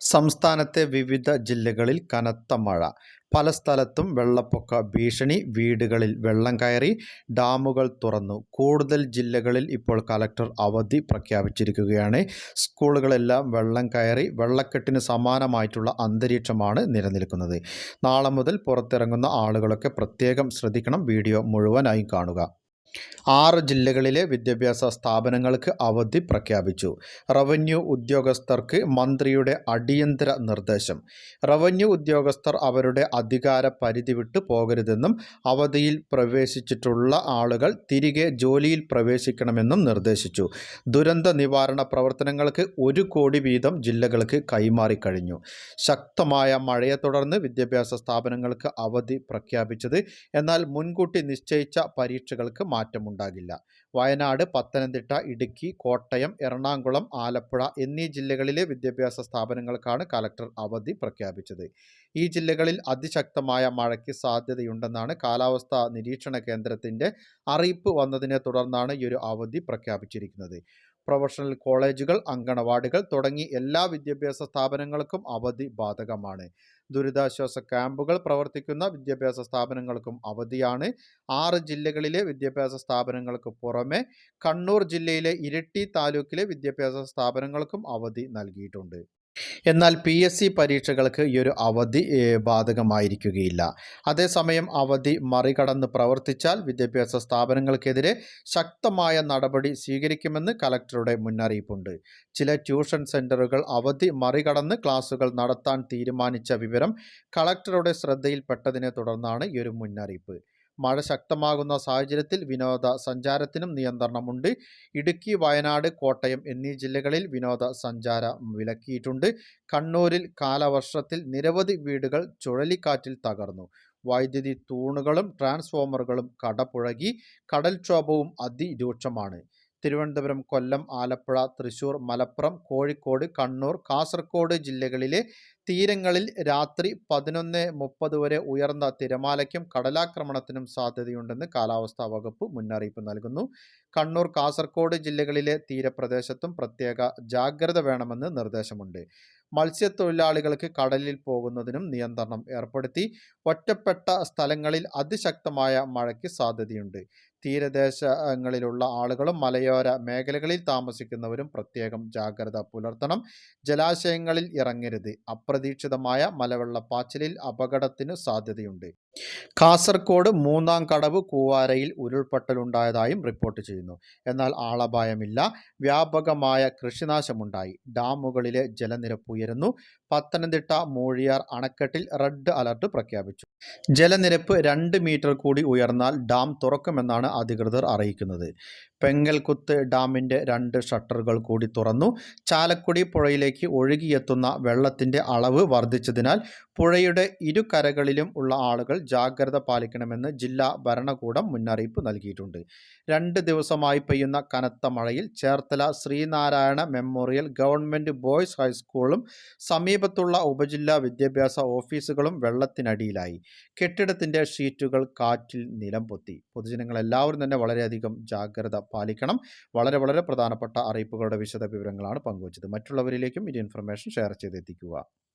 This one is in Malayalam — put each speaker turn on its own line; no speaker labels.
സംസ്ഥാനത്തെ വിവിധ ജില്ലകളിൽ കനത്ത മഴ. പല സ്ഥലത്തും വെള്ളപ്പൊക്ക ഭീഷണി വീടുകളിൽ വെള്ളം കയറി ഡാമുകൾ തുറന്നു. കൂടുതൽ ജില്ലകളിൽ ഇപ്പോൾ കലക്ടർ അവധി പ്രഖ്യാപിച്ചിരിക്കുകയാണ്. സ്കൂളുകളെല്ലാം വെള്ളം കയറി വെള്ളക്കെട്ടിന് സമാനമായിട്ടുള്ള അന്തരീക്ഷമാണ് നിലനിൽക്കുന്നത്. നാളെ മുതൽ പുറത്തിറങ്ങുന്ന ആളുകളൊക്കെ പ്രത്യേകം ശ്രദ്ധിക്കണം. വീഡിയോ മുഴുവനായും കാണുക. ആറ് ജില്ലകളിലെ വിദ്യാഭ്യാസ സ്ഥാപനങ്ങൾക്ക് അവധി പ്രഖ്യാപിച്ചു. റവന്യൂ ഉദ്യോഗസ്ഥർക്ക് മന്ത്രിയുടെ അടിയന്തര നിർദ്ദേശം. റവന്യൂ ഉദ്യോഗസ്ഥർ അവരുടെ അധികാര പരിധി വിട്ടു പോകരുതെന്നും അവധിയിൽ പ്രവേശിച്ചിട്ടുള്ള ആളുകൾ തിരികെ ജോലിയിൽ പ്രവേശിക്കണമെന്നും നിർദ്ദേശിച്ചു. ദുരന്ത നിവാരണ പ്രവർത്തനങ്ങൾക്ക് ഒരു കോടി വീതം ജില്ലകൾക്ക് കൈമാറിക്കഴിഞ്ഞു ശക്തമായ മഴയെ തുടർന്ന് വിദ്യാഭ്യാസ സ്ഥാപനങ്ങൾക്ക് അവധി പ്രഖ്യാപിച്ചത് എന്നാൽ മുൻകൂട്ടി നിശ്ചയിച്ച പരീക്ഷകൾക്ക് മാറ്റമുണ്ടാകില്ല വയനാട് പത്തനംതിട്ട ഇടുക്കി കോട്ടയം എറണാകുളം ആലപ്പുഴ എന്നീ ജില്ലകളിലെ വിദ്യാഭ്യാസ സ്ഥാപനങ്ങൾക്കാണ് കലക്ടർ അവധി പ്രഖ്യാപിച്ചത്. ഈ ജില്ലകളിൽ അതിശക്തമായ മഴയ്ക്ക് സാധ്യതയുണ്ടെന്നാണ് കാലാവസ്ഥാ നിരീക്ഷണ കേന്ദ്രത്തിന്റെ അറിയിപ്പ് വന്നതിനെ തുടർന്നാണ് ഈ ഒരു അവധി പ്രഖ്യാപിച്ചിരിക്കുന്നത്. പ്രൊഫഷണൽ കോളേജുകൾ അങ്കണവാടികൾ തുടങ്ങി എല്ലാ വിദ്യാഭ്യാസ സ്ഥാപനങ്ങൾക്കും അവധി ബാധകമാണ്. ദുരിതാശ്വാസ ക്യാമ്പുകൾ പ്രവർത്തിക്കുന്ന വിദ്യാഭ്യാസ സ്ഥാപനങ്ങൾക്കും അവധിയാണ്. ആറ് ജില്ലകളിലെ വിദ്യാഭ്യാസ സ്ഥാപനങ്ങൾക്ക് പുറമെ കണ്ണൂർ ജില്ലയിലെ ഇരിട്ടി താലൂക്കിലെ വിദ്യാഭ്യാസ സ്ഥാപനങ്ങൾക്കും അവധി നൽകിയിട്ടുണ്ട്. എന്നാൽ പി എസ് സി പരീക്ഷകൾക്ക് ഈ ഒരു അവധി ബാധകമായിരിക്കുകയില്ല. അതേസമയം അവധി മറികടന്ന് പ്രവർത്തിച്ചാൽ വിദ്യാഭ്യാസ സ്ഥാപനങ്ങൾക്കെതിരെ ശക്തമായ നടപടി സ്വീകരിക്കുമെന്ന് കലക്ടറുടെ മുന്നറിയിപ്പുണ്ട്. ചില ട്യൂഷൻ സെന്ററുകൾ അവധി മറികടന്ന് ക്ലാസുകൾ നടത്താൻ തീരുമാനിച്ച വിവരം കളക്ടറുടെ ശ്രദ്ധയിൽപ്പെട്ടതിനെ തുടർന്നാണ് ഈ ഒരു മുന്നറിയിപ്പ്. മഴ ശക്തമാകുന്ന സാഹചര്യത്തിൽ വിനോദ സഞ്ചാരത്തിനും നിയന്ത്രണമുണ്ട്. ഇടുക്കി വയനാട് കോട്ടയം എന്നീ ജില്ലകളിൽ വിനോദ സഞ്ചാര വിലക്കിയിട്ടുണ്ട്. കണ്ണൂരിൽ കാലവർഷത്തിൽ നിരവധി വീടുകൾ ചുഴലിക്കാറ്റിൽ തകർന്നു. വൈദ്യുതി തൂണുകളും ട്രാൻസ്ഫോമറുകളും കടപുഴകി. കടൽക്ഷോഭവും അതിരൂക്ഷമാണ്. തിരുവനന്തപുരം കൊല്ലം ആലപ്പുഴ തൃശൂർ മലപ്പുറം കോഴിക്കോട് കണ്ണൂർ കാസർഗോഡ് ജില്ലകളിലെ തീരങ്ങളിൽ രാത്രി പതിനൊന്ന് മുപ്പത് വരെ ഉയർന്ന തിരമാലയ്ക്കും കടലാക്രമണത്തിനും സാധ്യതയുണ്ടെന്ന് കാലാവസ്ഥാ വകുപ്പ് മുന്നറിയിപ്പ് നൽകുന്നു. കണ്ണൂർ കാസർഗോഡ് ജില്ലകളിലെ തീരപ്രദേശത്തും പ്രത്യേക ജാഗ്രത വേണമെന്ന് നിർദ്ദേശമുണ്ട്. മത്സ്യത്തൊഴിലാളികൾക്ക് കടലിൽ പോകുന്നതിനും നിയന്ത്രണം ഏർപ്പെടുത്തി. ഒറ്റപ്പെട്ട സ്ഥലങ്ങളിൽ അതിശക്തമായ മഴയ്ക്ക് സാധ്യതയുണ്ട്. തീരദേശങ്ങളിലുള്ള ആളുകളും മലയോര മേഖലകളിൽ താമസിക്കുന്നവരും പ്രത്യേകം ജാഗ്രത പുലർത്തണം. ജലാശയങ്ങളിൽ ഇറങ്ങരുത്. അപ്രതീക്ഷിതമായ മലവെള്ളപ്പാച്ചിലിൽ അപകടത്തിന് സാധ്യതയുണ്ട്. കാസർഗോഡ് മൂന്നാം കടവ് കൂവാരയിൽ ഉരുൾപൊട്ടലുണ്ടായതായും റിപ്പോർട്ട് ചെയ്യുന്നു. എന്നാൽ ആളപായമില്ല. വ്യാപകമായ കൃഷിനാശമുണ്ടായി. ഡാമുകളിലെ ജലനിരപ്പ് ഉയരുന്നു. പത്തനംതിട്ട മൂഴിയാർ അണക്കെട്ടിൽ റെഡ് അലർട്ട് പ്രഖ്യാപിച്ചു. ജലനിരപ്പ് രണ്ട് മീറ്റർ കൂടി ഉയർന്നാൽ ഡാം തുറക്കുമെന്നാണ് അധികൃതർ അറിയിക്കുന്നത്. പെങ്ങൽകുത്ത് ഡാമിന്റെ രണ്ട് ഷട്ടറുകൾ കൂടി തുറന്നു. ചാലക്കുടി പുഴയിലേക്ക് ഒഴുകിയെത്തുന്ന വെള്ളത്തിന്റെ അളവ് വർദ്ധിച്ചതിനാൽ പുഴയുടെ ഇരുകരകളിലും ഉള്ള ആളുകൾ ജാഗ്രത പാലിക്കണമെന്ന് ജില്ലാ ഭരണകൂടം മുന്നറിയിപ്പ് നൽകിയിട്ടുണ്ട്. രണ്ട് ദിവസമായി പെയ്യുന്ന കനത്ത മഴയിൽ Cherthala Sreenarayana memorial government boys ഹൈസ്കൂളും സമീപത്തുള്ള ഉപജില്ലാ വിദ്യാഭ്യാസ ഓഫീസുകളും വെള്ളത്തിനടിയിലായി. കെട്ടിടത്തിന്റെ ഷീറ്റുകൾ കാറ്റിൽ നിലം പൊത്തി പൊതുജനങ്ങൾ എല്ലാവരും തന്നെ വളരെയധികം ജാഗ്രത പാലിക്കണം. വളരെ വളരെ പ്രധാനപ്പെട്ട അറിയിപ്പുകളുടെ വിശദ വിവരങ്ങളാണ് പങ്കുവച്ചത്. മറ്റുള്ളവരിലേക്കും ഈ ഇൻഫർമേഷൻ ഷെയർ ചെയ്തെത്തിക്കുക.